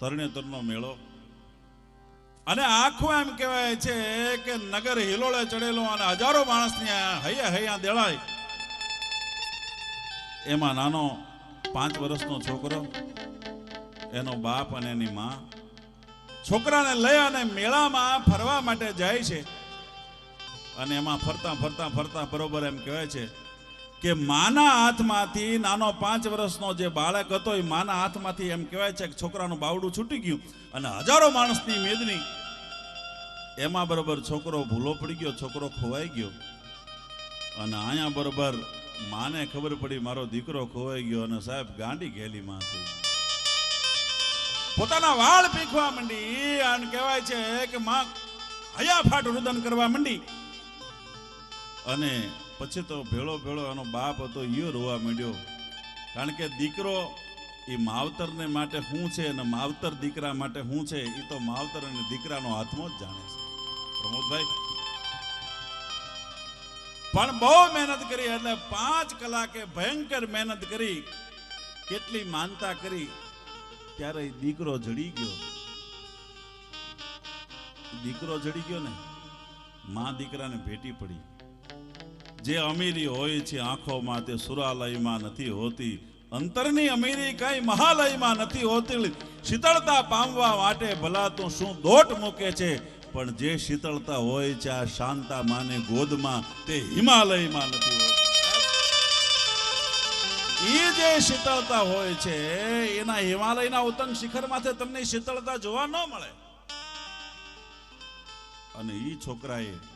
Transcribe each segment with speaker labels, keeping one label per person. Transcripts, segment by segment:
Speaker 1: તરણેતરનો મેળો. અને આખું એમ કહેવાય છે કે નગર હિલોળે ચડેલો અને હજારો માણસની હૈયા હૈયા દેળાય. એમાં નાનો પાંચ વર્ષનો છોકરો, એનો બાપ અને એની મા. છોકરાને લઈ અને મેળામાં ફરવા માટે જાય છે. અને એમાં ફરતા ફરતા ફરતા બરોબર એમ કહેવાય છે કે માના હાથમાંથી નાનો પાંચ વર્ષનો જે બાળક હતો એ માના હાથમાંથી એમ કહેવાય છે કે છોકરાનું બાવડું છૂટી ગયું અને હજારો માણસની મેદની એમાં બરોબર છોકરો ભૂલો પડી ગયો, છોકરો ખોવાઈ ગયો. અને અહીંયા બરોબર માને ખબર પડી, મારો દીકરો ખોવાઈ ગયો અને સાહેબ ગાંડી ગેલી માં પોતાના વાળ પીખવા માંડી અને કહેવાય છે કે માં હયાફાટ રુદન કરવા માંડી. અને પછી તો ભેળો ભેળો એનો બાપ હતો, ઈયો રોવા માંડ્યો. કારણ કે દીકરો એ માવતરને માટે શું છે અને માવતર દીકરા માટે શું છે એ તો માવતર અને દીકરાનો હાથમાં જ જાણે છે. પ્રમોદભાઈ? પણ બહુ મહેનત કરી, એટલે પાંચ કલાકે ભયંકર મહેનત કરી, કેટલી માનતા કરી, ત્યારે દીકરો જડી ગયો. દીકરો જડી ગયો ને, માં દીકરાને ભેટી પડી. જે અમીરી હોય છે, આંખોમાં તે સુરાલયમાં નથી હોતી, અંતરની અમીરી કઈ મહાલયમાં નથી હોતી, શીતળતા પામવા માટે ભલા તું શું દોટ મૂકે છે? પણ જે શીતળતા હોય છે, આ શાંતા માને ગોદમાં તે હિમાલયમાં નથી હોતી. એ જે શીતળતા હોય છે, એના હિમાલયના ઉત્તમ શિખરમાંથી તમને શીતળતા જોવા ન મળે. અને એ છોકરાએ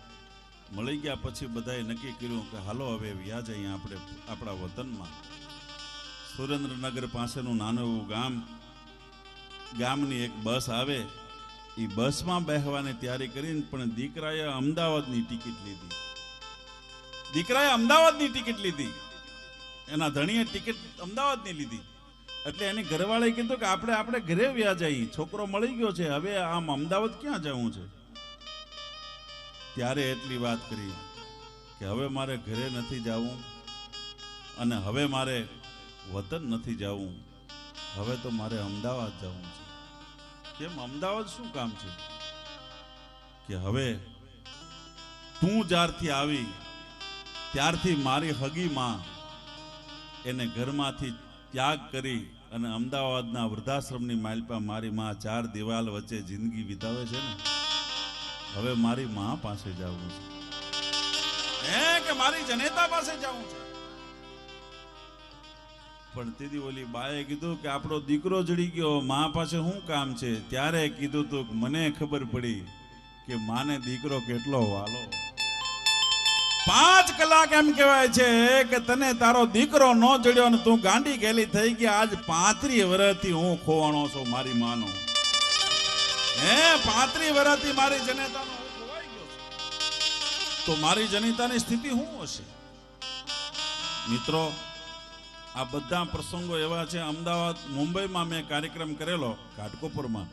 Speaker 1: મળી ગયા પછી બધાએ નક્કી કર્યું કે હાલો હવે વ્યાજ અહીંયા આપણે આપણા વતનમાં સુરેન્દ્રનગર પાસેનું નાનું એવું ગામ, ગામની એક બસ આવે. એ બસમાં બેસવાની તૈયારી કરીને પણ દીકરાએ અમદાવાદની ટિકિટ લીધી. દીકરાએ અમદાવાદની ટિકિટ લીધી. એના ધણીએ ટિકિટ અમદાવાદની લીધી. એટલે એની ઘરવાળાએ કીધું કે આપણે આપણે ઘરે વ્યાજ આવી છોકરો મળી ગયો છે, હવે આમ અમદાવાદ ક્યાં જવું છે? ત્યારે એટલી વાત કરી કે હવે મારે ઘરે નથી જવું અને હવે મારે વતન નથી જવું. હવે તો મારે અમદાવાદ જવું છે. કેમ? અમદાવાદ શું કામ છે? કે હવે તું જ્યારથી આવી, ત્યારથી મારી હગી માં એને ઘરમાંથી ત્યાગ કરી અને અમદાવાદના વૃદ્ધાશ્રમની માલપા મારી માં ચાર દિવાલ વચ્ચે જિંદગી વિતાવે છે ને? હવે મારી માં પાસે જવું છે. હે કે મારી જનેતા પાસે જવું છે? પણ તેથી ઓલી બાએ કીધું કે આપણો દીકરો જડી ગયો માં પાસે શું કામ છે? ત્યારે કીધું તું કે મને ખબર પડી કે માને દીકરો કેટલો વાલો. પાંચ કલાક એમ કહેવાય છે કે તને તારો દીકરો ન જડ્યો અને તું ગાંડી ગેલી થઈ ગઈ આજ પાંત્રી વર્ષથી હું ખોવાણો છું મારી માનો. હે, પાંત્રી વર્ષથી મારી જનેતાનો તો મારી જનિતાની સ્થિતિ શું હશે? મિત્રો, આ બધા પ્રસંગો એવા છે, અમદાવાદ, મુંબઈમાં મેં કાર્યક્રમ કરેલો, ઘાટકોપરમાં.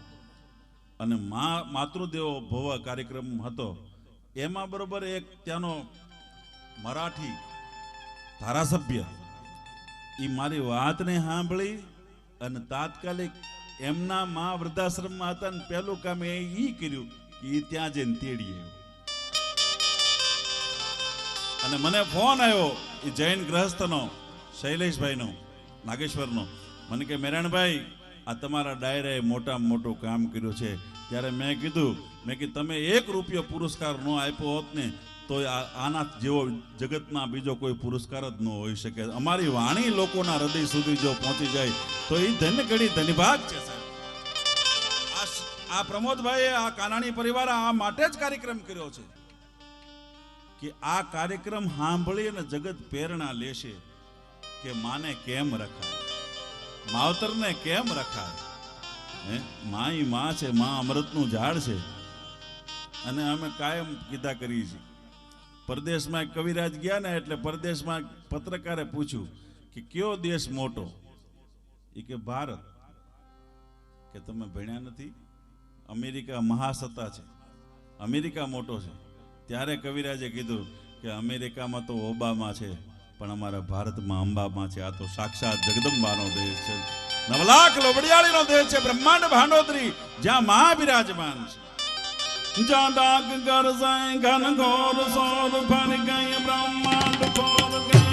Speaker 1: અને મા, માતૃદેવો ભવ કાર્યક્રમ હતો. એમાં બરોબર એક ત્યાંનો મરાઠી ધારાસભ્ય એ મારી વાતને સાંભળી અને તાત્કાલિક એમના મા વૃદ્ધાશ્રમમાં હતા ને પહેલું કામ એ કર્યું કે ઈ ત્યાં જઈને તેડી આવ્યો. અને મને ફોન આવ્યો એ જૈન ગ્રહસ્થનો, શૈલેષભાઈનો, નાગેશ્વરનો. મને કે, મેરાણભાઈ, આ તમારા ડાયરાએ મોટામાં મોટું કામ કર્યું છે. ત્યારે મેં કીધું, મેં કે, તમે એક રૂપિયો પુરસ્કાર ન આપ્યો હોત ને તો આના જેવો જગતમાં બીજો કોઈ પુરસ્કાર જ ન હોઈ શકે. અમારી વાણી લોકોના હૃદય સુધી જો પહોંચી જાય, તો એ ધન્ય ઘડી ધન્યભાગ છે આ પ્રમોદભાઈએ આ કાનાણી પરિવાર આ માટે જ કાર્યક્રમ કર્યો છે કે આ કાર્યક્રમ સાંભળી અને જગત પ્રેરણા લેશે કે માને કેમ રખાય? માવતરને કેમ રખાય? હે? મા માં છે, માં અમૃતનું ઝાડ છે. અને અમે કાયમ કીધા કરીએ છીએ. પરદેશમાં કવિરાજ ગયા ને એટલે પરદેશમાં પત્રકારે પૂછ્યું કે કયો દેશ મોટો? એ કે ભારત. કે તમે ભણ્યા નથી? અમેરિકા મહાસત્તા છે. અમેરિકા મોટો છે. ત્યારે કવિરાજે કીધું કે અમેરિકામાં તો ઓબામા છે, પણ અમારા ભારતમાં અંબામાં છે. આ તો સાક્ષાત જગદંબાનો દેશ છે. નવલાખ લોબડિયાળીનો દેશ છે, બ્રહ્માંડ ભાંડોદરી જ્યાં મહાવિરાજમાન છે. જ્યાં ડાક ગરજાય ઘન ઘોર સોર ફર ગઈ બ્રહ્માંડ ફોર ગઈ પીના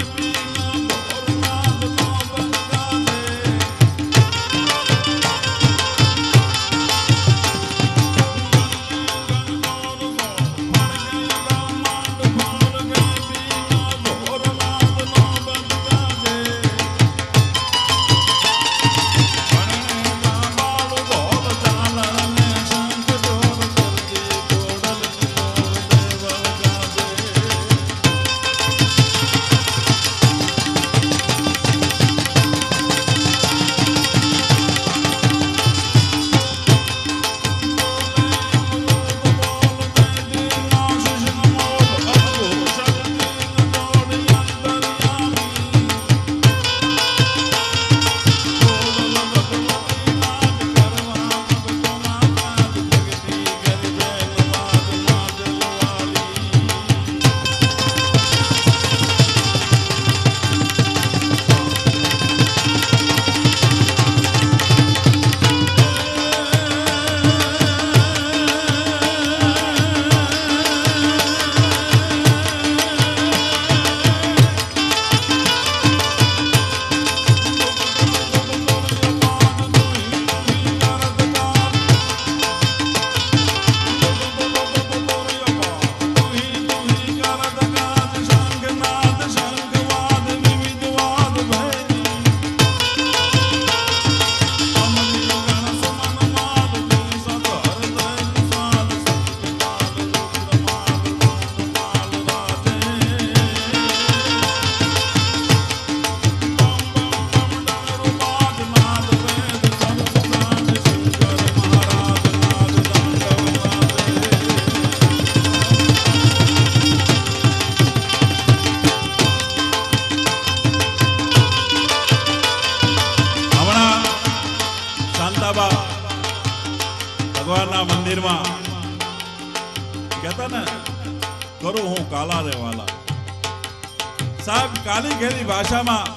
Speaker 1: સાહેબ કાલી ઘેરી ભાષામાં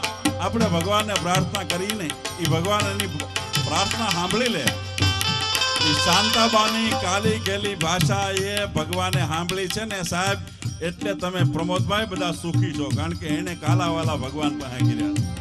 Speaker 1: આપણે ભગવાનને પ્રાર્થના કરીને એ ભગવાન એની પ્રાર્થના સાંભળી લે. શાંતાબાની કાલી ગેલી ભાષા એ ભગવાને સાંભળી છે ને સાહેબ, એટલે તમે પ્રમોદભાઈ બધા સુખી છો, કારણ કે એને કાલાવાલા ભગવાન પાસે કર્યા